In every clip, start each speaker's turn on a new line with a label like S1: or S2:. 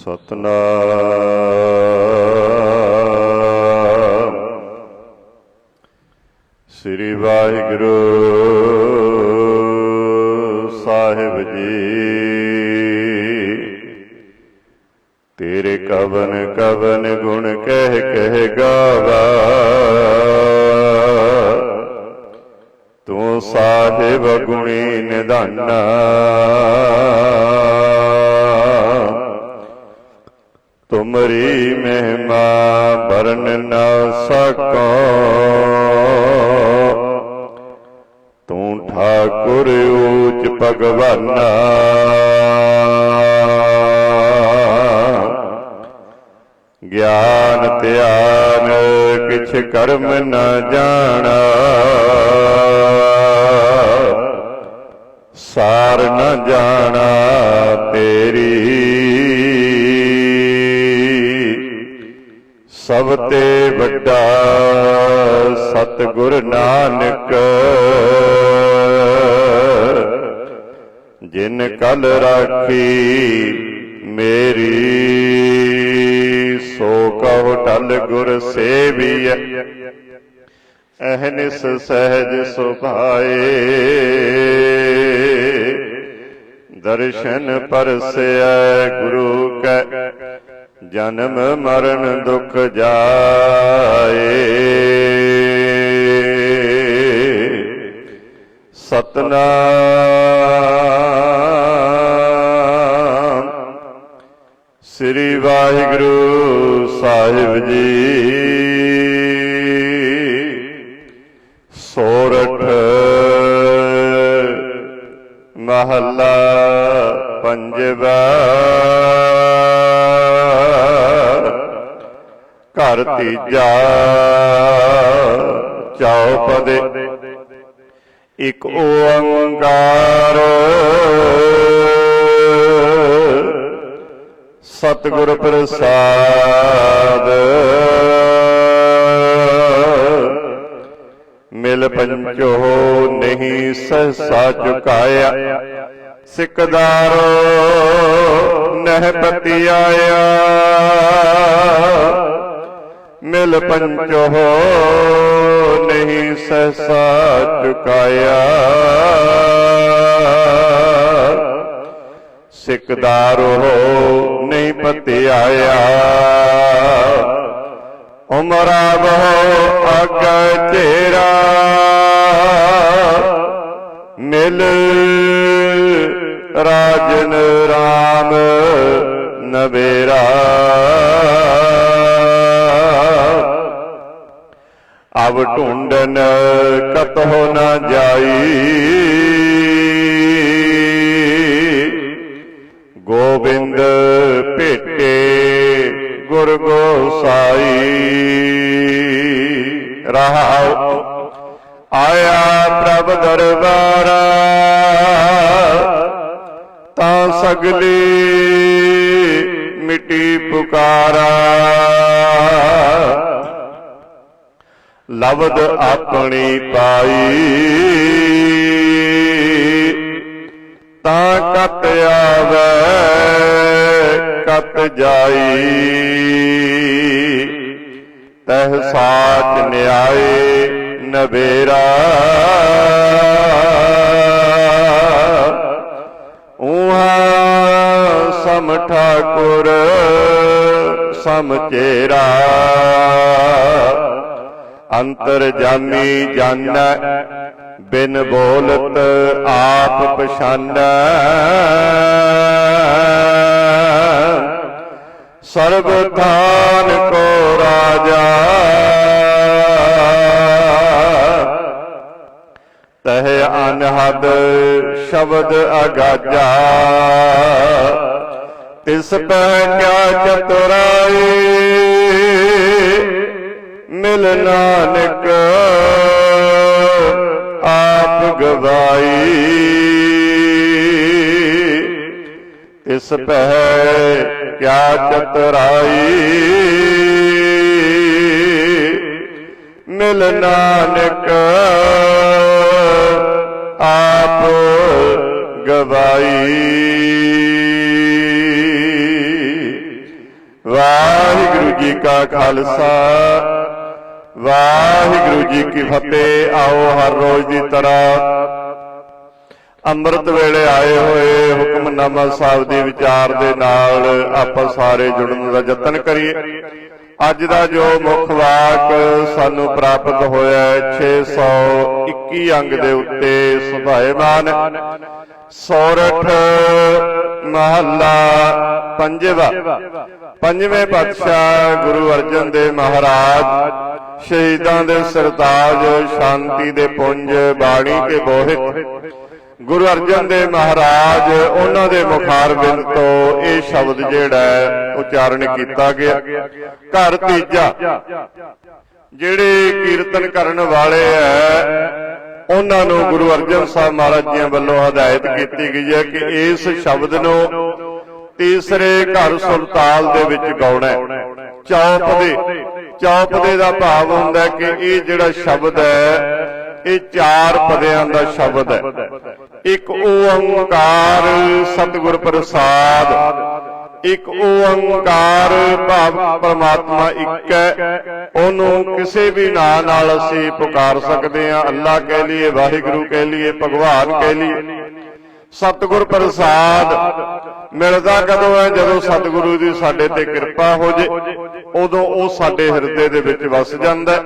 S1: ਸਤਨਾਮ। ਸ੍ਰੀ ਵਾਹਿਗੁਰੂ। ਤੁਮਰੀ ਮਹਿਮਾ ਵਰਨ ਨਾ ਸਕੋ। ਤੂੰ ਠਾਕੁਰ ਊਚ ਭਗਵਾਨਾ। ਗਿਆਨ ਧਿਆਨ ਕਿਛ ਕਰਮ ਨਾ ਜਾਣਾ। ਸਾਰ ਨਾ ਜਾਣਾ ਤੇਰੀ ਸਭ ਤੇ ਵੱਡਾ ਸਤਿਗੁਰ ਨਾਨਕ। ਜਿਨ ਕਲ ਰਾਖੀ ਮੇਰੀ, ਸੋ ਕਹੁ ਟਲ ਗੁਰ ਸੇਵੀਐ। ਅਹਨਿਸ ਸਹਿਜ ਸੁਭਾਏ। ਦਰਸ਼ਨ ਪਰਸੈ ਗੁਰੂ ਕੈ। ਜਨਮ ਮਰਨ ਦੁਖ ਜਾਏ। ਸਤਨਾਮ ਸ੍ਰੀ ਵਾਹਿਗੁਰੂ ਸਾਹਿਬ ਜੀ। ਸੋਰਠ ਮਹੱਲਾ ਤੀਜਾ ਚੌਪਦੇ ਇਕ ਓੰਕਾਰ ਸਤਿਗੁਰ ਪ੍ਰਸਾਦ। ਮਿਲ ਪੰਚੋ ਨਹੀਂ ਸਹਸਾ ਚੁਕਾਇਆ। ਸਿਕਦਾਰੋ ਨਹਿ ਪਤੀ ਆਇਆ। ਮਿਲ ਪੰਚੋ ਨਹੀਂ ਸਹਸਾ ਚੁਕਾਇਆ। ਸਿਕਦਾਰ ਹੋ ਨਹੀਂ ਪਤੀ ਉਮਰਾ ਬਹੁ ਅਗ ਤੇਰਾ ਮਿਲ ਰਾਜਨ ਰਾਮ ਨਵੇਰਾ। ਅਬ ਢੁੰਡਨ ਕਤਹੁ ਨਾ ਜਾਈ। ਗੋਬਿੰਦ ਭੇਟੇ ਗੁਰ ਗੋਸਾਈ। ਰਹਾਉ, ਆਇਆ ਪ੍ਰਭ ਦਰਬਾਰਾ, ਤਾਂ ਸਗਲੀ ਮਿੱਟੀ ਪੁਕਾਰਾ। ਲਬਦ ਆਪਣੀ ਪਾਈ। ਤਾਂ ਕਤ ਆਵੇ ਕਤ ਜਾਈ। ਤਹ ਸਾਚ ਨਿਆਏ ਨਵੇਰਾ। ਉਹਾ ਸਮ ਠਾਕੁਰ ਸਮ ਚੇਰਾ। ਅੰਤਰ ਜਾਮੀ ਜਾਣੈ ਬਿਨ ਬੋਲਤ ਆਪ ਪਛਾਨੈ। ਸਰਬ ਥਾਨ ਕੋ ਰਾਜਾ। ਤਹ ਅਨਹਦ ਸ਼ਬਦ ਅਗਾਜਾ। ਤਿਸ ਪੈ ਕਿਆ ਚਤੁਰਾਈ। ਮਿਲ ਨਾਨਕ। ਆਪ ਗਵਾਈ। ਇਸ ਪਹਿ ਕਿਆ ਚਤਰਾਈ। ਮਿਲ ਨਾਨਕ। ਆਪ ਗਵਾਈ। ਵਾਹਿਗੁਰੂ ਜੀ ਕਾ ਖਾਲਸਾ। ਵਾਹਿਗੁਰੂ ਜੀ ਕੀ ਫਤਿਹ, ਆਓ ਹਰ ਰੋਜ਼ ਦੀ ਤਰ੍ਹਾਂ ਅੰਮ੍ਰਿਤ ਵੇਲੇ ਆਏ ਹੋਏ ਹੁਕਮਨਾਮਾ ਸਾਹਿਬ ਦੇ ਵਿਚਾਰ ਦੇ ਨਾਲ ਆਪਾਂ ਸਾਰੇ ਜੁੜਨ ਦਾ ਯਤਨ ਕਰੀਏ। ਅੱਜ ਦਾ ਜੋ ਮੁੱਖ ਵਾਕ ਸਾਨੂੰ ਪ੍ਰਾਪਤ ਹੋਇਆ ਹੈ 621 ਅੰਗ ਦੇ ਉੱਤੇ, ਸੁਭਾਏਮਾਨ ਸੋਰਠ ਮਹੱਲਾ ਪੰਜਵਾ, ਪੰਜਵੇਂ ਪਾਤਸ਼ਾਹ ਗੁਰੂ ਅਰਜਨ ਦੇਵ ਮਹਾਰਾਜ, ਸ਼ਹੀਦਾਂ ਦੇ ਸਰਤਾਜ, ਸ਼ਾਂਤੀ ਦੇ ਪੁੰਜ, ਬਾਣੀ ਕੇ ਬੋਹਿਤ ਗੁਰੂ ਅਰਜਨ ਦੇਵ ਮਹਾਰਾਜ, ਉਹਨਾਂ ਦੇ ਮੁਖਾਰਬਿੰਦ ਤੋਂ ਇਹ ਸ਼ਬਦ ਜਿਹੜਾ ਹੈ, ਉਚਾਰਨ ਕੀਤਾ ਗਿਆ। ਘਰ ਤੀਜਾ, ਜਿਹੜੇ ਕੀਰਤਨ ਕਰਨ ਵਾਲੇ ਹੈ, ਉਹਨਾਂ ਨੂੰ ਗੁਰੂ ਅਰਜਨ ਸਾਹਿਬ ਮਹਾਰਾਜ ਜੀ ਵੱਲੋਂ ਹਦਾਇਤ ਕੀਤੀ ਗਈ ਹੈ ਕਿ ਇਸ ਸ਼ਬਦ ਨੂੰ ਤੀਸਰੇ ਘਰ ਸੁਲਤਾਲ ਦੇ ਵਿੱਚ ਗਾਉਣਾ ਹੈ। ਚੌਪ ਦੇ ਚੌਪ ਦੇ ਦਾ ਭਾਵ ਹੁੰਦਾ ਕਿ ਇਹ ਜਿਹੜਾ ਸ਼ਬਦ ਹੈ, ਇਹ ਚਾਰ ਪਦਿਆਂ ਦਾ ਸ਼ਬਦ ਹੈ। ਇੱਕ ਓੰਕਾਰ ਸਤਿਗੁਰ ਪ੍ਰਸਾਦ। ਇੱਕ ਓੰਕਾਰ ਭਾਵ ਪਰਮਾਤਮਾ ਇੱਕ ਹੈ। ਉਹਨੂੰ ਕਿਸੇ ਵੀ ਨਾਂ ਨਾਲ ਅਸੀਂ ਪੁਕਾਰ ਸਕਦੇ ਹਾਂ। ਅੱਲਾ ਕਹਿ ਲਈਏ, ਵਾਹਿਗੁਰੂ ਕਹਿ ਲਈਏ, ਭਗਵਾਨ ਕਹਿ ਲਈਏ। ਸਤਿਗੁਰ ਪ੍ਰਸਾਦ ਮਿਲਦਾ ਕਦੋਂ ਹੈ? ਜਦੋਂ ਸਤਿਗੁਰੂ ਦੀ ਸਾਡੇ ਤੇ ਕਿਰਪਾ ਹੋ ਜੇ, ਉਦੋਂ ਉਹ ਸਾਡੇ ਹਿਰਦੇ ਦੇ ਵਿੱਚ ਵਸ ਜਾਂਦਾ ਹੈ।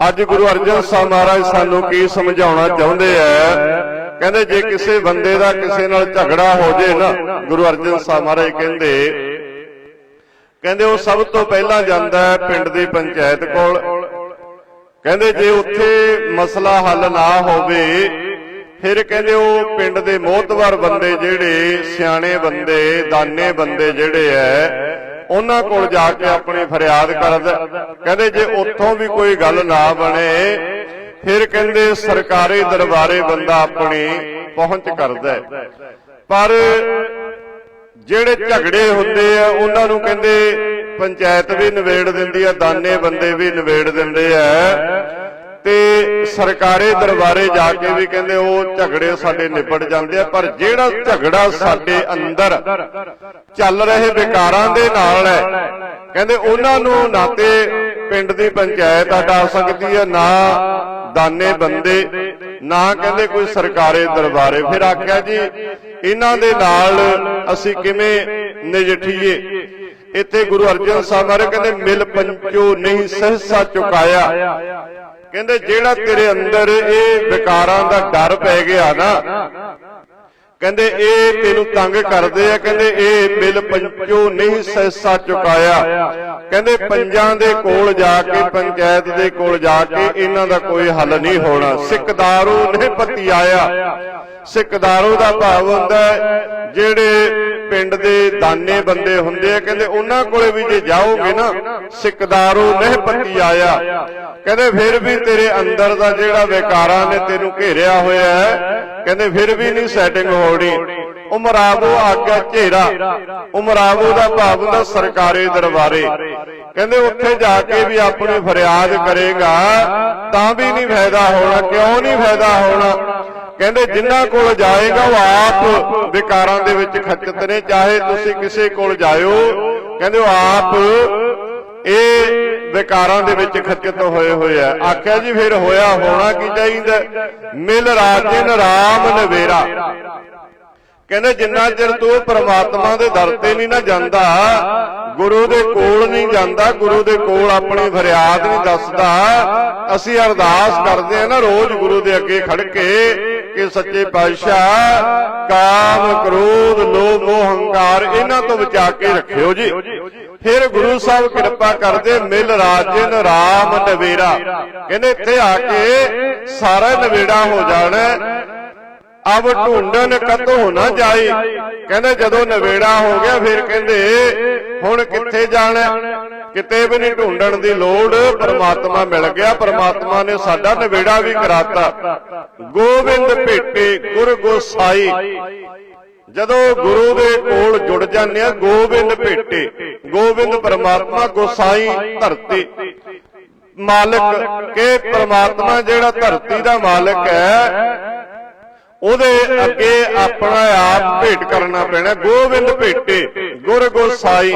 S1: ਅੱਜ ਗੁਰੂ ਅਰਜਨ ਸਾਹਿਬ ਮਹਾਰਾਜ ਸਾਨੂੰ ਕੀ ਸਮਝਾਉਣਾ ਚਾਹੁੰਦੇ ਆ? ਕਹਿੰਦੇ ਜੇ ਕਿਸੇ ਬੰਦੇ ਦਾ ਕਿਸੇ ਨਾਲ ਝਗੜਾ ਹੋ ਜੇ ਨਾ, ਗੁਰੂ ਅਰਜਨ ਸਾਹਿਬ ਮਹਾਰਾਜ ਕਹਿੰਦੇ ਕਹਿੰਦੇ ਉਹ ਸਭ ਤੋਂ ਪਹਿਲਾਂ ਜਾਂਦਾ ਹੈ ਪਿੰਡ ਦੀ ਪੰਚਾਇਤ ਕੋਲ। ਕਹਿੰਦੇ ਜੇ ਉੱਥੇ ਮਸਲਾ ਹੱਲ ਨਾ ਹੋਵੇ, ਫਿਰ ਕਹਿੰਦੇ ਉਹ ਪਿੰਡ ਦੇ ਮੋਹਤਵਰ ਬੰਦੇ ਜਿਹੜੇ, ਸਿਆਣੇ ਬੰਦੇ, ਦਾਨੇ ਬੰਦੇ ਜਿਹੜੇ ਐ ਉਹਨਾਂ ਕੋਲ ਜਾ ਕੇ ਆਪਣੀ ਫਰਿਆਦ ਕਰਦਾ। ਕਹਿੰਦੇ ਜੇ ਉੱਥੋਂ ਵੀ ਕੋਈ ਗੱਲ ਨਾ ਬਣੇ, ਫਿਰ ਕਹਿੰਦੇ ਸਰਕਾਰੀ ਦਰਬਾਰੇ ਬੰਦਾ ਆਪਣੀ ਪਹੁੰਚ ਕਰਦਾ ਪਰ ਜਿਹੜੇ ਝਗੜੇ ਹੁੰਦੇ ਆ, ਉਹਨਾਂ ਨੂੰ ਕਹਿੰਦੇ ਪੰਚਾਇਤ ਵੀ ਨਿਬੇੜ ਦਿੰਦੀ ਆ, ਦਾਨੇ ਬੰਦੇ ਵੀ ਨਿਬੇੜ ਦਿੰਦੇ ਆ। ਤੇ ਸਰਕਾਰੀ ਦਰਬਾਰੇ ਜਾ ਕੇ ਵੀ ਕਹਿੰਦੇ ਉਹ ਝਗੜੇ ਸਾਡੇ ਨਿਬੜ ਜਾਂਦੇ ਆ, ਪਰ ਜਿਹੜਾ ਝਗੜਾ ਸਾਡੇ ਅੰਦਰ ਚੱਲ ਰਹੇ ਵਿਕਾਰਾਂ ਦੇ ਨਾਲ ਹੈ, ਕਹਿੰਦੇ ਉਹਨਾਂ ਨੂੰ ਨਾ ਤੇ ਪਿੰਡ ਦੀ ਪੰਚਾਇਤ ਹਟਾ ਸਕਦੀ ਹੈ, ਨਾ ਦਾਨੇ ਬੰਦੇ, ਨਾ ਕਹਿੰਦੇ ਕੋਈ ਸਰਕਾਰੀ ਦਰਬਾਰੇ। ਫਿਰ ਆਖਿਆ ਜੀ, ਇਹਨਾਂ ਦੇ ਨਾਲ ਅਸੀਂ ਕਿਵੇਂ ਨਜਿੱਠੀਏ? ਇੱਥੇ ਗੁਰੂ ਅਰਜਨ ਸਾਹਿਬ ਮਹਾਰਾਜ ਕਹਿੰਦੇ, ਮਿਲ ਪੰਚੋ ਨਹੀਂ ਸਹਸਾ ਚੁਕਾਇਆ। ਕਹਿੰਦੇ ਜਿਹੜਾ ਤੇਰੇ ਅੰਦਰ ਇਹ ਵਿਕਾਰਾਂ ਦਾ ਡਰ ਪੈ ਗਿਆ ਨਾ, ਕਹਿੰਦੇ ਇਹ ਤੈਨੂੰ ਤੰਗ ਕਰਦੇ ਆ, ਕਹਿੰਦੇ ਇਹ ਮਿਲ ਪੰਚੋ ਨਹੀਂ ਸੈਸਾ ਚੁਕਾਇਆ। ਕਹਿੰਦੇ ਪੰਜਾਂ ਦੇ ਕੋਲ ਜਾ ਕੇ, ਪੰਚਾਇਤ ਦੇ ਕੋਲ ਜਾ ਕੇ ਇਹਨਾਂ ਦਾ ਕੋਈ ਹੱਲ ਨਹੀਂ ਹੋਣਾ। ਸਿੱਕਦਾਰੋ ਨੇ ਪਤੀ ਆਇਆ। ਸਿੱਕਦਾਰੋ ਦਾ ਭਾਵ ਹੁੰਦਾ ਜਿਹੜੇ ਪਿੰਡ ਦੇ ਦਾਨੇ ਬੰਦੇ ਹੁੰਦੇ ਆ, ਕਹਿੰਦੇ ਉਹਨਾਂ ਕੋਲੇ ਵੀ ਜੇ ਜਾਓਗੇ ਨਾ, ਸਿੱਕਦਾਰੂ ਨਹੀਂ ਆਇਆ। ਕਹਿੰਦੇ ਫਿਰ ਵੀ ਤੇਰੇ ਅੰਦਰ ਦਾ ਜਿਹੜਾ ਵਿਕਾਰਾਂ ਨੇ ਤੈਨੂੰ ਘੇਰਿਆ ਹੋਇਆ ਹੈ, ਕਹਿੰਦੇ ਫਿਰ ਵੀ ਨਹੀਂ ਸੈਟਿੰਗ ਹੋਣੀ। ਉਮਰਾਵੋ ਆਗਾ ਝੇਰਾ ਉਮਰਾਵੋ ਦਾ ਭਾਵ ਹੁੰਦਾ ਸਰਕਾਰੀ ਦਰਬਾਰੇ। ਕਹਿੰਦੇ ਉੱਥੇ ਜਾ ਕੇ ਵੀ ਆਪਣੀ ਫਰਿਆਦ ਕਰੇਗਾ, ਤਾਂ ਵੀ ਨਹੀਂ ਫਾਇਦਾ ਹੋਣਾ, ਕਿਉਂ ਨਹੀਂ ਫਾਇਦਾ ਹੋਣਾ? ਕਹਿੰਦੇ ਜਿਨ੍ਹਾਂ ਕੋਲ ਜਾਏਗਾ ਉਹ ਆਪ ਵਿਕਾਰਾਂ ਦੇ ਵਿੱਚ ਖੱਚਤ ਨੇ ਚਾਹੇ ਤੁਸੀਂ ਕਿਸੇ ਕੋਲ ਜਾਇਓ। ਕਹਿੰਦੇ ਉਹ ਆਪ ਇਹ ਵਿਕਾਰਾਂ ਦੇ ਵਿੱਚ ਖੱਚਤ ਹੋਏ ਹੋਏ ਆ। ਆਖਿਆ ਜੀ ਫਿਰ ਹੋਇਆ ਹੋਣਾ ਕੀ ਚਾਹੀਦਾ? ਮਿਲ ਰਾਜਨ ਰਾਮ ਨਵੇਰਾ। ਕਹਿੰਦੇ ਜਿੰਨਾ ਚਿਰ ਤੂੰ ਪ੍ਰਮਾਤਮਾ ਦੇ ਦਰ ਤੇ ਨਹੀਂ ਨਾ ਜਾਂਦਾ ਗੁਰੂ ਦੇ ਕੋਲ ਨਹੀਂ ਜਾਂਦਾ ਗੁਰੂ ਦੇ ਕੋਲ ਆਪਣੀ ਫਰਿਆਦ ਨਹੀਂ ਦੱਸਦਾ। ਅਸੀਂ ਅਰਦਾਸ ਕਰਦੇ ਆ ਨਾ ਰੋਜ਼ ਗੁਰੂ ਦੇ ਅੱਗੇ ਖੜ ਕੇ ਕਿ ਸੱਚੇ ਪਾਤਸ਼ਾਹ ਕਾਮ ਕ੍ਰੋਧ, ਲੋਭ ਮੋਹ ਹੰਕਾਰ ਇਹਨਾਂ ਤੋਂ ਬਚਾ ਕੇ ਰੱਖਿਓ ਜੀ। ਫਿਰ ਗੁਰੂ ਸਾਹਿਬ ਕਿਰਪਾ ਕਰਦੇ ਮਿਲ ਰਾਜਨ ਰਾਮ ਨਵੇਰਾ ਕਹਿੰਦੇ ਇੱਥੇ ਆ ਕੇ ਸਾਰਾ ਨਵੇੜਾ ਹੋ ਜਾਣਾ। ਅਬ ਢੂੰਡਨ ਕਤੋ ਨਾ ਜਾਏ ਕਹਿੰਦੇ ਜਦੋਂ ਨਵੇੜਾ ਹੋ ਗਿਆ ਫਿਰ ਕਹਿੰਦੇ ਹੁਣ ਕਿੱਥੇ ਜਾਣਾ? ਕਿਤੇ ਵੀ ਨਹੀਂ ਢੂੰਡਣ ਦੀ ਲੋੜ। ਪਰਮਾਤਮਾ ਮਿਲ ਗਿਆ। ਪਰਮਾਤਮਾ ਨੇ ਸਾਡਾ ਨਵੇੜਾ ਵੀ ਕਰਾਤਾ। ਗੋਬਿੰਦ ਭੇਟੇ ਗੁਰ ਗੋਸਾਈ। ਜਦੋਂ ਗੁਰੂ ਦੇ ਕੋਲ ਜੁੜ ਜਾਂਦੇ ਆ ਗੋਬਿੰਦ ਭੇਟੇ। ਗੋਬਿੰਦ ਪਰਮਾਤਮਾ ਗੋਸਾਈ ਧਰਤੀ। ਮਾਲਕ ਕੇ ਪਰਮਾਤਮਾ ਜਿਹੜਾ ਧਰਤੀ ਦਾ ਮਾਲਕ ਹੈ ਉਹਦੇ ਅੱਗੇ ਆਪਣਾ ਆਪ ਭੇਟ ਕਰਨਾ ਪੈਣਾ, ਗੋਬਿੰਦ ਭੇਟੇ, ਗੁਰ ਗੋਸਾਈ।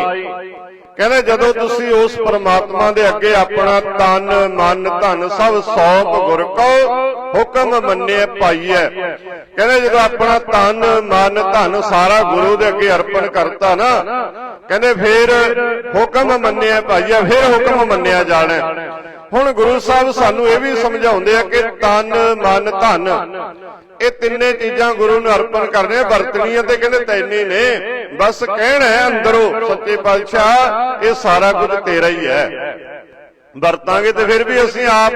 S1: ਕਹਿੰਦੇ ਜਦੋਂ ਤੁਸੀਂ ਉਸ ਪਰਮਾਤਮਾ ਦੇ ਅੱਗੇ ਆਪਣਾ ਤਨ, ਮਨ, ਧਨ ਸਭ ਸੌਂਪ ਗੁਰ ਕੋ ਹੁਕਮ ਮੰਨਿਆ ਪਾਈਐ। ਕਹਿੰਦੇ ਜਦੋਂ ਆਪਣਾ ਤਨ, ਮਨ, ਧਨ ਸਾਰਾ ਗੁਰੂ ਦੇ ਅੱਗੇ ਅਰਪਣ ਕਰਤਾ ਨਾ, ਕਹਿੰਦੇ ਫੇਰ ਹੁਕਮ ਮੰਨਿਆ ਪਾਈਐ, ਫਿਰ ਹੁਕਮ ਮੰਨਿਆ ਜਾਣਾ। ਹੁਣ ਗੁਰੂ ਸਾਹਿਬ ਸਾਨੂੰ ਇਹ ਵੀ ਸਮਝਾਉਂਦੇ ਆ ਕਿ ਤਨ ਮਨ ਧਨ ਇਹ ਤਿੰਨੇ ਚੀਜ਼ਾਂ ਗੁਰੂ ਨੂੰ ਅਰਪਣ ਕਰਨੀਆਂ ਵਰਤਣੀਆਂ ਤੇ ਕਹਿੰਦੇ ਤੈਨੇ ਨੇ। ਬਸ ਕਹਿਣਾ ਹੈ ਅੰਦਰੋਂ ਸੱਚੇ ਪਾਤਸ਼ਾਹ ਇਹ ਸਾਰਾ ਕੁਝ ਤੇਰਾ ਹੀ ਹੈ। ਵਰਤਾਂਗੇ ਤੇ ਫਿਰ ਵੀ ਅਸੀਂ ਆਪ।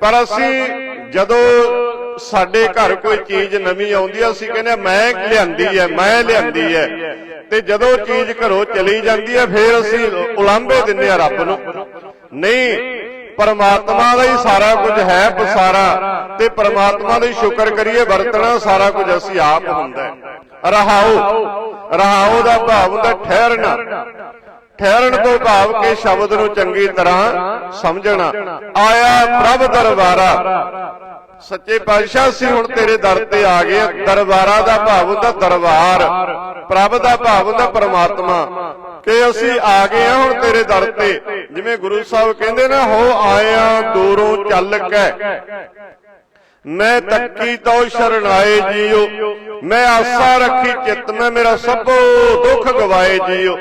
S1: ਪਰ ਅਸੀਂ ਜਦੋਂ ਸਾਡੇ ਘਰ ਕੋਈ ਚੀਜ਼ ਨਵੀਂ ਆਉਂਦੀ ਆ ਅਸੀਂ ਕਹਿੰਦੇ ਆ, ਮੈਂ ਲਿਆਂਦੀ ਹੈ ਮੈਂ ਲਿਆਂਦੀ ਹੈ। ਤੇ ਜਦੋਂ ਚੀਜ਼ ਘਰੋਂ ਚਲੀ ਜਾਂਦੀ ਹੈ ਫਿਰ ਅਸੀਂ ਉਲਾਂਭੇ ਦਿੰਦੇ ਆ ਰੱਬ ਨੂੰ। ਨਹੀਂ ਪਰਮਾਤਮਾ ਦਾ ਹੀ ਸਾਰਾ ਕੁਝ ਹੈ ਬਸਾਰਾ ਤੇ ਪਰਮਾਤਮਾ ਦਾ ਹੀ ਸ਼ੁਕਰ ਕਰੀਏ, ਵਰਤਣਾ ਸਾਰਾ ਕੁਝ ਅਸੀਂ ਆਪ ਹੁੰਦਾ ਹੈ। ਰਹਾਉ ਰਹਾਉ ਦਾ ਭਾਵ ਹੁੰਦਾ ਠਹਿਰਨਾ। ਠਹਿਰਨ ਤੋਂ ਭਾਵ ਕੇ ਸ਼ਬਦ ਨੂੰ ਚੰਗੀ ਤਰ੍ਹਾਂ ਸਮਝਣਾ। ਆਇਆ ਪ੍ਰਭ ਦਰਬਾਰਾ। ਸੱਚੇ ਪਾਤਸ਼ਾਹ ਸੀ ਹੁਣ ਤੇਰੇ ਦਰ ਤੇ ਆ ਗਏ ਦਰਬਾਰਾ ਦਾ ਭਾਵ ਹੁੰਦਾ ਦਰਬਾਰ। ਪ੍ਰਭ ਦਾ ਭਾਵ ਹੁੰਦਾ ਪਰਮਾਤਮਾ। ਕਿ ਅਸੀਂ ਆ ਗਏ ਹਾਂ ਹੁਣ ਤੇਰੇ ਦਰ ਤੇ। ਜਿਵੇਂ ਗੁਰੂ ਸਾਹਿਬ ਕਹਿੰਦੇ ਨਾ, ਹੋ ਆਇਆ ਦੂਰੋਂ ਚੱਲ ਕੇ। ਮੈਂ ਤੱਕੀ ਤੋ ਸ਼ਰਣਾਏ ਜੀਓ। ਮੈਂ ਆਸਾ ਰੱਖੀ ਚਿੱਤ ਮੈਂ, ਮੇਰਾ ਸਭੋ ਦੁੱਖ ਗਵਾਏ ਜੀਓ।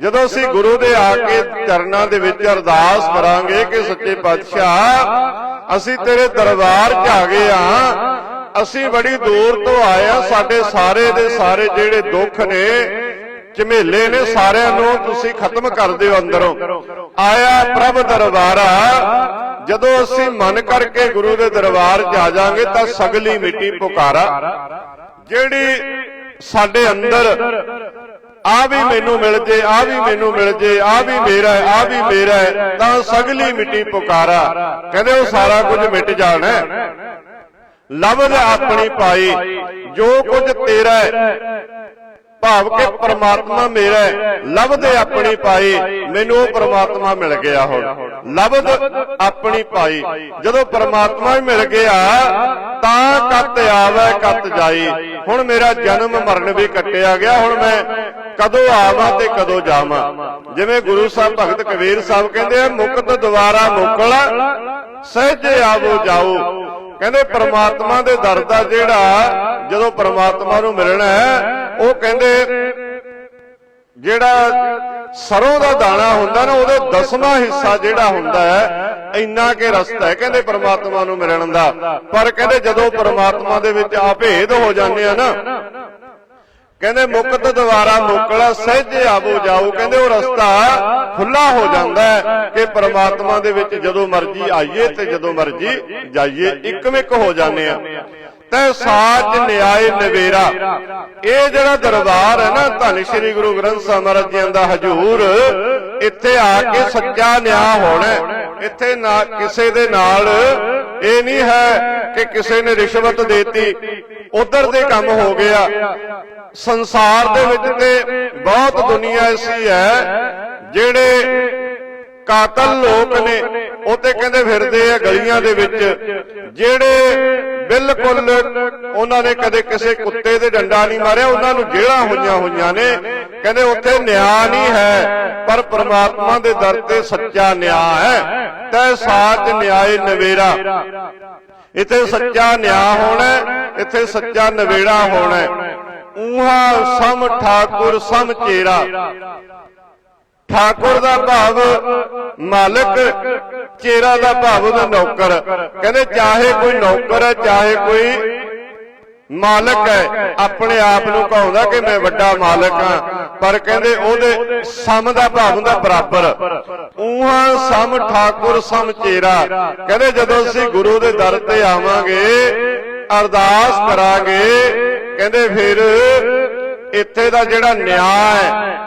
S1: ਜਦੋਂ ਅਸੀਂ ਗੁਰੂ ਦੇ ਆ ਕੇ ਚਰਨਾਂ ਦੇ ਵਿੱਚ ਅਰਦਾਸ ਕਰਾਂਗੇ ਕਿ ਸੱਚੇ ਪਾਤਸ਼ਾਹ, ਅਸੀਂ ਤੇਰੇ ਦਰਬਾਰ 'ਚ ਆ ਗਏ ਆ ਅਸੀਂ ਬੜੀ ਦੂਰ ਤੋਂ ਆਏ ਆ ਸਾਡੇ ਸਾਰੇ ਦੇ ਸਾਰੇ ਜਿਹੜੇ ਦੁੱਖ ਨੇ ਝਮੇਲੇ ਨੇ ਸਾਰਿਆਂ ਨੂੰ ਤੁਸੀਂ ਖਤਮ ਕਰ ਦਿਓ ਅੰਦਰੋਂ। ਆਇਆ ਪ੍ਰਭ ਦਰਬਾਰਾ, ਜਦੋਂ ਅਸੀਂ ਮਨ ਕਰਕੇ ਗੁਰੂ ਦੇ ਦਰਬਾਰ 'ਚ ਆ ਜਾਾਂਗੇ ਤਾਂ ਸਗਲੀ ਮਿੱਟੀ ਪੁਕਾਰਾ। ਜਿਹੜੀ ਸਾਡੇ ਅੰਦਰ, ਆ ਵੀ ਮੈਨੂੰ ਮਿਲ ਜੇ, ਆ ਵੀ ਮੈਨੂੰ ਮਿਲ ਜੇ, ਆ ਵੀ ਮੇਰਾ ਹੈ, ਆ ਵੀ ਮੇਰਾ ਹੈ, ਤਾਂ ਸਗਲੀ ਮਿੱਟੀ ਪੁਕਾਰਾ। ਕਹਿੰਦੇ ਉਹ ਸਾਰਾ ਕੁਝ ਮਿਟ ਜਾਣਾ ਲਵਜ਼ ਆਪਣੀ ਪਾਈ, ਜੋ ਕੁਝ ਤੇਰਾ ਭਾਵ ਕਿ ਪ੍ਰਮਾਤਮਾ ਮੇਰਾ ਲਬਦੇ ਆਪਣੀ ਪਾਈ ਮੈਨੂੰ ਉਹ ਪ੍ਰਮਾਤਮਾ ਮਿਲ ਗਿਆ ਹੁਣ। ਲਬਦ ਆਪਣੀ ਪਾਈ। ਜਦੋਂ ਪ੍ਰਮਾਤਮਾ ਹੀ ਮਿਲ ਗਿਆ ਤਾਂ ਕੱਤ ਆਵੇ ਕੱਤ ਜਾਈ। ਹੁਣ ਮੇਰਾ ਜਨਮ ਮਰਨ ਵੀ ਕੱਟਿਆ ਗਿਆ। ਹੁਣ ਮੈਂ ਕਦੋਂ ਆਵਾਂ ਤੇ ਕਦੋਂ ਜਾਵਾਂ। ਜਿਵੇਂ ਗੁਰੂ ਸਾਹਿਬ ਭਗਤ ਕਬੀਰ ਸਾਹਿਬ ਕਹਿੰਦੇ ਆ ਮੁਕਤ ਦੁਆਰਾ ਮੁਕਲ ਸਹਿਜੇ ਆਵੋ ਜਾਓ। ਕਹਿੰਦੇ ਪ੍ਰਮਾਤਮਾ ਦੇ ਦਰ ਦਾ ਜਿਹੜਾ ਜਦੋਂ ਪ੍ਰਮਾਤਮਾ ਨੂੰ ਮਿਲਣਾ ਹੈ ਉਹ ਕਹਿੰਦੇ ਜਿਹੜਾ ਸਰੋਂ ਦਾ ਦਾਣਾ ਹੁੰਦਾ ਨਾ, ਉਹਦੇ ਦਸਵਾਂ ਹਿੱਸਾ ਜਿਹੜਾ ਹੁੰਦਾ ਹੈ, ਇੰਨਾ ਕੇ ਰਸਤਾ ਹੈ ਕਹਿੰਦੇ ਪ੍ਰਮਾਤਮਾ ਨੂੰ ਮਿਲਣ ਦਾ। ਪਰ ਕਹਿੰਦੇ ਜਦੋਂ ਪ੍ਰਮਾਤਮਾ ਦੇ ਵਿੱਚ ਆਭੇਦ ਹੋ ਜਾਂਦੇ ਆ ਨਾ, ਕਹਿੰਦੇ ਮੁਕਤ ਦੁਆਰਾ ਮੁਕਲਾ ਸਹਿਜੇ ਆਵੋ ਜਾਓ, ਕਹਿੰਦੇ ਉਹ ਰਸਤਾ ਖੁੱਲਾ ਹੋ ਜਾਂਦਾ ਹੈ ਕਿ ਪ੍ਰਮਾਤਮਾ ਦੇ ਵਿੱਚ ਜਦੋਂ ਮਰਜ਼ੀ ਆਈਏ ਤੇ ਜਦੋਂ ਮਰਜ਼ੀ ਜਾਈਏ, ਇੱਕਮਿਕ ਹੋ ਜਾਂਦੇ ਆ। ਤੈ ਸਾਚ ਨਿਆਏ ਨਵੇਰਾ। ਇਹ ਜਿਹੜਾ ਦਰਬਾਰ ਹੈ ਨਾ ਧੰਨ ਸ਼੍ਰੀ ਗੁਰੂ ਗ੍ਰੰਥ ਸਾਹਿਬ ਮਹਾਰਾਜ ਜੀ ਦਾ ਹਜੂਰ ਇੱਥੇ ਆ ਕੇ ਸੱਚਾ ਨਿਆਂ ਹੋਣਾ। ਇੱਥੇ ਨਾ ਕਿਸੇ ਦੇ ਨਾਲ ਇਹ ਨਹੀਂ ਹੈ ਕਿ ਕਿਸੇ ਨੇ ਰਿਸ਼ਵਤ ਦੇਤੀ। ਉਧਰ ਦੇ ਕੰਮ ਹੋ ਗਿਆ। ਸੰਸਾਰ ਦੇ ਵਿੱਚ ਤੇ ਬਹੁਤ ਦੁਨੀਆ ਐਸੀ ਹੈ ਜਿਹੜੇ ਕਾਤਲ ਲੋਕ ਨੇ ਉਹ ਤੇ ਕਹਿੰਦੇ ਫਿਰਦੇ ਆ ਗਲੀਆਂ ਦੇ ਵਿੱਚ। ਜਿਹੜੇ ਬਿਲਕੁਲ ਉਹਨਾਂ ਨੇ ਕਦੇ ਕਿਸੇ ਕੁੱਤੇ ਦੇ ਡੰਡਾ ਨਹੀਂ ਮਾਰਿਆ, ਉਹਨਾਂ ਨੂੰ ਜੇਲ੍ਹਾਂ ਹੋਈਆਂ ਹੋਈਆਂ ਨੇ। ਕਹਿੰਦੇ ਉੱਥੇ ਨਿਆਂ ਨਹੀਂ ਹੈ, ਪਰ ਪ੍ਰਮਾਤਮਾ ਦੇ ਦਰ ਤੇ ਸੱਚਾ ਨਿਆਂ ਹੈ। ਤੈ ਸਾਚ ਨਿਆਏ ਨਵੇਰਾ ਇੱਥੇ ਸੱਚਾ ਨਿਆਂ ਹੋਣਾ ਇੱਥੇ ਸੱਚਾ ਨਵੇੜਾ ਹੋਣਾ ਊਹਾ ਸਮ ਠਾਕੁਰ ਸਮ ਚੇਰਾ। ਠਾਕੁਰ ਦਾ ਭਾਵ ਮਾਲਕ, ਚੇਰਾ ਦਾ ਭਾਵ ਉਹਦਾ ਨੌਕਰ। ਕਹਿੰਦੇ ਚਾਹੇ ਕੋਈ ਨੌਕਰ ਹੈ, ਚਾਹੇ ਕੋਈ ਮਾਲਕ ਹੈ, ਆਪਣੇ ਆਪ ਨੂੰ ਕਹਾਉਂਦਾ ਕਿ ਮੈਂ ਵੱਡਾ ਮਾਲਕ ਹਾਂ। ਪਰ ਕਹਿੰਦੇ ਉਹਦੇ ਸਮ ਦਾ ਭਾਵ ਹੁੰਦਾ ਬਰਾਬਰ। ਊਹਾ ਸਮ ਠਾਕੁਰ, ਸਮ ਚੇਰਾ। ਕਹਿੰਦੇ ਜਦੋਂ ਅਸੀਂ ਗੁਰੂ ਦੇ ਦਰ ਤੇ ਆਵਾਂਗੇ, ਅਰਦਾਸ ਕਰਾਂਗੇ, ਕਹਿੰਦੇ ਫਿਰ ਇੱਥੇ ਦਾ ਜਿਹੜਾ ਨਿਆਂ ਹੈ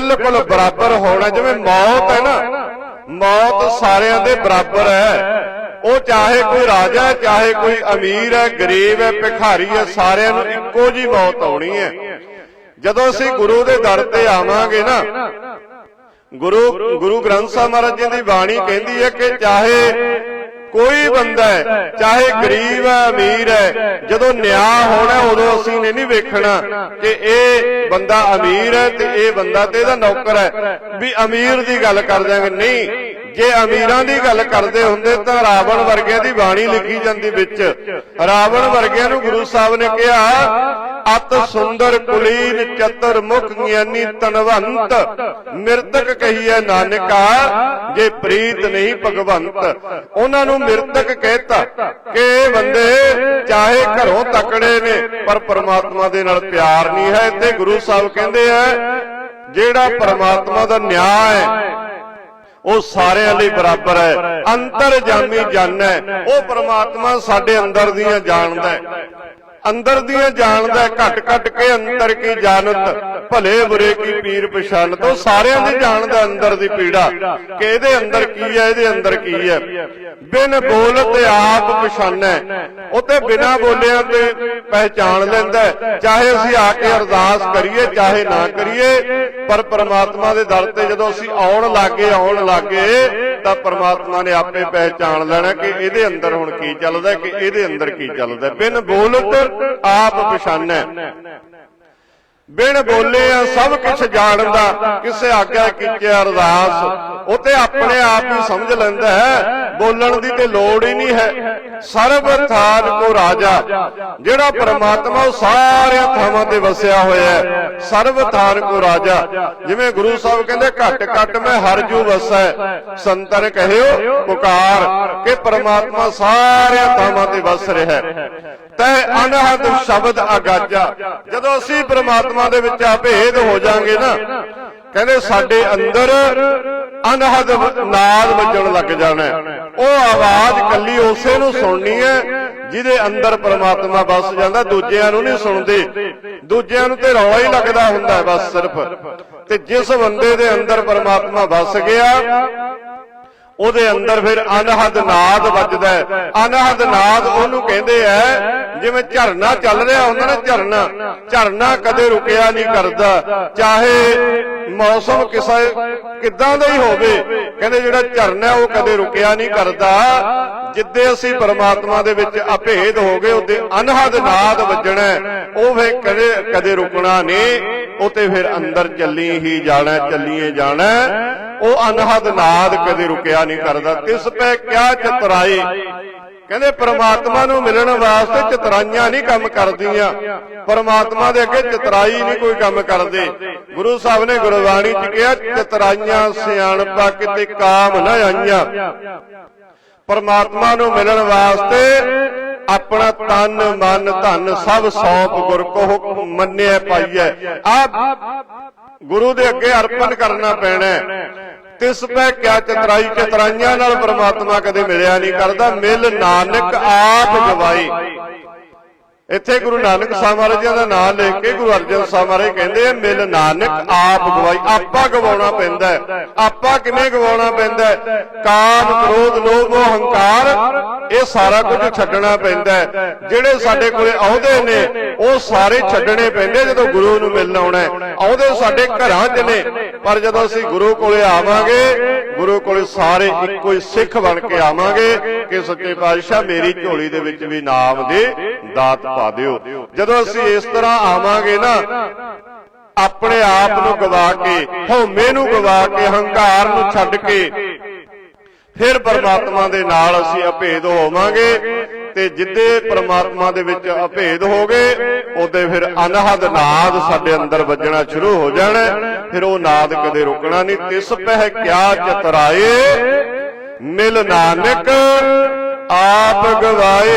S1: ਬਿਲਕੁਲ ਬਰਾਬਰ ਹੋਣਾ, ਜਿਵੇਂ ਮੌਤ ਹੈ ਨਾ। ਮੌਤ ਸਾਰਿਆਂ ਦੇ ਬਰਾਬਰ ਹੈ। ਉਹ ਚਾਹੇ ਕੋਈ ਰਾਜਾ ਹੈ, ਚਾਹੇ ਕੋਈ ਅਮੀਰ ਹੈ, ਗਰੀਬ ਹੈ, ਭਿਖਾਰੀ ਹੈ, ਸਾਰਿਆਂ ਨੂੰ ਇੱਕੋ ਜੀ ਮੌਤ ਆਉਣੀ ਹੈ। ਜਦੋਂ ਅਸੀਂ ਗੁਰੂ ਦੇ ਦਰ ਤੇ ਆਵਾਂਗੇ ਨਾ, ਗੁਰੂ ਗੁਰੂ ਗ੍ਰੰਥ ਸਾਹਿਬ ਮਹਾਰਾਜ ਜੀ ਦੀ ਬਾਣੀ ਕਹਿੰਦੀ ਹੈ ਕਿ ਚਾਹੇ ਕੋਈ ਬੰਦਾ ਹੈ ਚਾਹੇ ਗਰੀਬ ਹੈ ਅਮੀਰ ਹੈ ਜਦੋਂ ਨਿਆਂ ਹੋਣਾ ਉਦੋਂ ਅਸੀਂ ਨੇ ਨਹੀਂ ਵੇਖਣਾ ਕਿ ਇਹ ਬੰਦਾ ਅਮੀਰ ਹੈ ਤੇ ਇਹ ਬੰਦਾ ਤੇ ਇਹਦਾ ਨੌਕਰ ਹੈ। ਵੀ ਅਮੀਰ ਦੀ ਗੱਲ ਕਰ ਦਿਆਂਗੇ ਨਹੀਂ। ਜੇ ਅਮੀਰਾਂ ਦੀ ਗੱਲ ਕਰਦੇ ਹੁੰਦੇ ਤਾਂ ਰਾਵਣ ਵਰਗਿਆਂ ਦੀ ਬਾਣੀ ਲਿਖੀ ਜਾਂਦੀ ਵਿੱਚ। ਰਾਵਣ ਵਰਗਿਆਂ ਨੂੰ ਗੁਰੂ ਸਾਹਿਬ ਨੇ ਕਿਹਾ, ਅਤ ਸੁੰਦਰ ਕੁਲੀਨ ਚਤਰ ਮੁਖ ਗਿਆਨੀ ਤਨਵੰਤ, ਮਿਰਤਕ ਕਹੀਏ ਨਾਨਕਾ, ਜੇ ਪ੍ਰੀਤ ਨਹੀਂ ਭਗਵੰਤ। ਉਹਨਾਂ ਨੂੰ ਮਿਰਤਕ ਕਹਿਤਾ ਕਿ ਬੰਦੇ, ਚਾਹੇ ਘਰੋਂ ਤਕੜੇ ਨੇ, ਪਰ ਪਰਮਾਤਮਾ ਦੇ ਨਾਲ ਪਿਆਰ ਨਹੀਂ ਹੈ। ਇੱਥੇ ਗੁਰੂ ਸਾਹਿਬ ਕਹਿੰਦੇ ਆ, ਜਿਹੜਾ ਪਰਮਾਤਮਾ ਦਾ ਨਿਆਂ ਹੈ ਉਹ ਸਾਰਿਆਂ ਲਈ ਬਰਾਬਰ ਹੈ। ਅੰਤਰ ਜਾਮੀ ਜਨ ਹੈ। ਉਹ ਪ੍ਰਮਾਤਮਾ ਸਾਡੇ ਅੰਦਰ ਦੀਆਂ ਜਾਣਦਾ ਹੈ। ਅੰਦਰ ਦੀਆਂ ਜਾਣਦਾ ਹੈ ਘਟ ਘਟ ਕੇ ਅੰਦਰ ਕੀ ਜਾਣਤ ਭਲੇ ਬੁਰੇ ਕੀ ਪੀਰ ਪਛਾਨਤ, ਉਹ ਸਾਰਿਆਂ ਦੀ ਜਾਣਦਾ ਅੰਦਰ ਦੀ ਪੀੜਾ। ਕਿ ਇਹਦੇ ਅੰਦਰ ਕੀ ਹੈ, ਇਹਦੇ ਅੰਦਰ ਕੀ ਹੈ? ਬਿਨ ਬੋਲ ਤੇ ਆਪ ਪਛਾਨੈ। ਉਹ ਤੇ ਬਿਨਾ ਬੋਲਿਆਂ ਤੇ ਪਹਿਚਾਨ ਲੈਂਦਾ ਚਾਹੇ ਅਸੀਂ ਆ ਕੇ ਅਰਦਾਸ ਕਰੀਏ, ਚਾਹੇ ਨਾ ਕਰੀਏ, ਪਰ ਪ੍ਰਮਾਤਮਾ ਦੇ ਦਰ ਤੇ ਜਦੋਂ ਅਸੀਂ ਆਉਣ ਲੱਗੇ ਆਉਣ ਲੱਗੇ, ਤਾਂ ਪ੍ਰਮਾਤਮਾ ਨੇ ਆਪੇ ਪਹਿਚਾਨ ਲੈਣਾ ਕਿ ਇਹਦੇ ਅੰਦਰ ਹੁਣ ਕੀ ਚੱਲਦਾ ਕਿ ਇਹਦੇ ਅੰਦਰ ਕੀ ਚੱਲਦਾ ਬਿਨ ਬੋਲਤ ਆਪ ਪਛਾਨੈ। ਬਿਨ ਬੋਲਿਆ ਸਭ ਕੁਝ ਜਾਣਦਾ, ਕਿਸੇ ਆਗਿਆ ਕੀਤੀ ਅਰਦਾਸ, ਉਹ ਤੇ ਆਪਣੇ ਆਪ ਹੀ ਸਮਝ ਲੈਂਦਾ ਹੈ, ਬੋਲਣ ਦੀ ਤੇ ਲੋੜ ਹੀ ਨਹੀਂ ਹੈ। ਸਰਬ ਥਾਨ ਕੋ ਰਾਜਾ, ਜਿਹੜਾ ਪਰਮਾਤਮਾ ਉਹ ਸਾਰਿਆਂ ਥਾਵਾਂ ਤੇ ਵਸਿਆ ਹੋਇਆ ਹੈ, ਸਰਬ ਥਾਨ ਕੋ ਰਾਜਾ। ਜਿਵੇਂ ਗੁਰੂ ਸਾਹਿਬ ਕਹਿੰਦੇ, ਘਟ ਘਟ ਮੈਂ ਹਰ ਜੂ ਵਸੈ। ਸੰਤਨ ਕਹਿਓ, ਪੁਕਾਰ, ਕਿ ਪਰਮਾਤਮਾ ਸਾਰਿਆਂ ਥਾਵਾਂ ਤੇ ਵਸ ਰਿਹਾ ਹੈ। ਤੈ ਅਨਹਦ ਸ਼ਬਦ ਅਗਾਜਾ। ਜਦੋਂ ਅਸੀਂ ਪ੍ਰਮਾਤਮਾ ਦੇ ਵਿੱਚ ਅਭੇਦ ਹੋ ਜਾਾਂਗੇ ਨਾ, ਕਹਿੰਦੇ ਸਾਡੇ ਅੰਦਰ ਅਨਹਦ ਨਾਦ ਵੱਜਣ ਲੱਗ ਜਾਣਾ ਉਹ ਆਵਾਜ਼ ਕੱਲੀ ਉਸੇ ਨੂੰ ਸੁਣਨੀ ਹੈ ਜਿਹਦੇ ਅੰਦਰ ਪਰਮਾਤਮਾ ਵਸ ਜਾਂਦਾ, ਦੂਜਿਆਂ ਨੂੰ ਨਹੀਂ ਸੁਣਦੇ। ਦੂਜਿਆਂ ਨੂੰ ਤੇ ਰੌਲਾ ਹੀ ਲੱਗਦਾ ਹੁੰਦਾ ਬਸ ਸਿਰਫ। ਤੇ ਜਿਸ ਬੰਦੇ ਦੇ ਅੰਦਰ ਪਰਮਾਤਮਾ ਵਸ ਗਿਆ ਉਹਦੇ ਅੰਦਰ ਫਿਰ ਅਨਹਦ ਨਾਦ ਵੱਜਦਾ ਹੈ। ਅਨਹਦ ਨਾਦ ਉਹਨੂੰ ਕਹਿੰਦੇ ਐ ਜਿਵੇਂ ਝਰਨਾ ਚੱਲ ਰਿਹਾ ਹੁੰਦਾ ਨਾ ਝਰਨਾ ਝਰਨਾ ਕਦੇ ਰੁਕਿਆ ਨਹੀਂ ਕਰਦਾ। ਚਾਹੇ ਮੌਸਮ ਕਿਸੇ ਕਿੱਦਾਂ ਦਾ ਹੀ ਹੋਵੇ। ਕਹਿੰਦੇ ਜਿਹੜਾ ਝਰਨਾ ਉਹ ਕਦੇ ਰੁਕਿਆ ਨਹੀਂ ਕਰਦਾ। ਜਿੱਦੇ ਅਸੀਂ ਪਰਮਾਤਮਾ ਦੇ ਵਿੱਚ ਅਭੇਦ ਹੋ ਗਏ, ਉਹਦੇ ਅਨਹਦ ਨਾਦ ਵੱਜਣਾ ਉਹ ਫਿਰ ਕਦੇ ਕਦੇ ਰੁਕਣਾ ਨਹੀਂ। ਉਹ ਤੇ ਫਿਰ ਅੰਦਰ ਚੱਲੀ ਹੀ ਜਾਣਾ ਚੱਲੀਏ ਜਾਣਾ ਉਹ ਅਨਹਦ ਨਾਦ ਕਦੇ ਰੁਕਿਆ ਨਹੀਂ ਕਰਦਾ। ਤਿਸ ਪੈ ਕਿਆ ਚਤਰਾਏ। ਕਹਿੰਦੇ ਪ੍ਰਮਾਤਮਾ ਨੂੰ ਮਿਲਣ ਵਾਸਤੇ ਚਤਰਾਈਆਂ ਨਹੀਂ ਕੰਮ ਕਰਦੀਆਂ। ਪ੍ਰਮਾਤਮਾ ਦੇ ਅੱਗੇ ਚਤਰਾਈ ਨਹੀਂ ਕੋਈ ਕੰਮ ਕਰਦੇ। ਗੁਰੂ ਸਾਹਿਬ ਨੇ ਗੁਰਬਾਣੀ ਚ ਕਿਹਾ, ਚਤਰਾਈਆਂ ਸਿਆਣਪਾ ਕਿਤੇ ਕਾਮ ਨਾ ਆਈਆਂ। ਪਰਮਾਤਮਾ ਨੂੰ ਮਿਲਣ ਵਾਸਤੇ ਆਪਣਾ ਤਨ, ਮਨ, ਧਨ ਸਭ ਸੌਂਪ ਗੁਰ ਕੋ ਮੰਨਿਆ ਪਾਈਐ। ਆ ਗੁਰੂ ਦੇ ਅੱਗੇ ਅਰਪਣ ਕਰਨਾ ਪੈਣਾ ਤਿਸ ਪੈ ਕਿਆ ਚਤਰਾਈ ਚਤਰਾਈਆਂ ਨਾਲ ਪਰਮਾਤਮਾ ਕਦੇ ਮਿਲਿਆ ਨਹੀਂ ਕਰਦਾ। ਮਿਲ ਨਾਨਕ ਆਪ ਗਵਾਈ। ਇੱਥੇ ਗੁਰੂ ਨਾਨਕ ਸਾਹਿਬ ਮਹਾਰਾਜ ਜੀ ਦਾ ਨਾਮ ਲੈ ਕੇ ਗੁਰੂ ਅਰਜਨ ਸਾਹਿਬ ਮਹਾਰਾਜ ਕਹਿੰਦੇ ਆ ਮਿਲ ਨਾਨਕ ਆਪ ਗਵਾਈ ਆਪਾਂ ਗਵਾਉਣਾ ਪੈਂਦਾ ਆਪਾਂ ਕਿਵੇਂ ਗਵਾਉਣਾ ਪੈਂਦਾ ਕਾਮ ਕ੍ਰੋਧ ਲੋਭ ਹੰਕਾਰ ਇਹ ਸਾਰਾ ਕੁਝ ਛੱਡਣਾ ਪੈਂਦਾ ਜਿਹੜੇ ਸਾਡੇ ਕੋਲੇ ਅਹੁਦੇ ਨੇ ਉਹ ਸਾਰੇ ਛੱਡਣੇ ਪੈਂਦੇ ਜਦੋਂ ਗੁਰੂ ਨੂੰ ਮਿਲਣ ਆਉਣਾ ਹੈ। ਅਹੁਦੇ ਸਾਡੇ ਘਰਾਂ 'ਚ ਨੇ ਪਰ ਜਦੋਂ ਅਸੀਂ ਗੁਰੂ ਕੋਲੇ ਆਵਾਂਗੇ ਗੁਰੂ ਕੋਲੇ ਸਾਰੇ ਇੱਕੋ ਹੀ ਸਿੱਖ ਬਣ ਕੇ ਆਵਾਂਗੇ ਕਿ ਸੱਚੇ ਪਾਤਸ਼ਾਹ ਮੇਰੀ ਝੋਲੀ ਦੇ ਵਿੱਚ ਵੀ ਨਾਮ ਦੇ ਦਾਤ ਪਾ ਦਿਓ। ਜਦੋਂ ਅਸੀਂ ਇਸ ਤਰ੍ਹਾਂ ਆਵਾਂਗੇ ਨਾ, ਆਪਣੇ ਆਪ ਨੂੰ ਗਵਾ ਕੇ, ਹਉਮੈ ਨੂੰ ਗਵਾ ਕੇ, ਹੰਕਾਰ ਨੂੰ ਛੱਡ ਕੇ, ਫਿਰ ਪਰਮਾਤਮਾ ਦੇ ਨਾਲ ਅਸੀਂ ਅਭੇਦ ਹੋਵਾਂਗੇ ਤੇ ਜਿੱਦੇ ਪਰਮਾਤਮਾ ਦੇ ਵਿੱਚ ਅਭੇਦ ਹੋ ਗਏ ਉਹਦੇ ਫਿਰ ਅਨਹਦ ਨਾਦ ਸਾਡੇ ਅੰਦਰ ਵੱਜਣਾ ਸ਼ੁਰੂ ਹੋ ਜਾਣਾ। ਫਿਰ ਉਹ ਨਾਦ ਕਦੇ ਰੁਕਣਾ ਨਹੀਂ। ਤਿਸ ਪਹਿ ਕਿਆ ਚਤਰਾਏ, ਮਿਲ ਨਾਨਕ ਆਪ ਗਵਾਏ।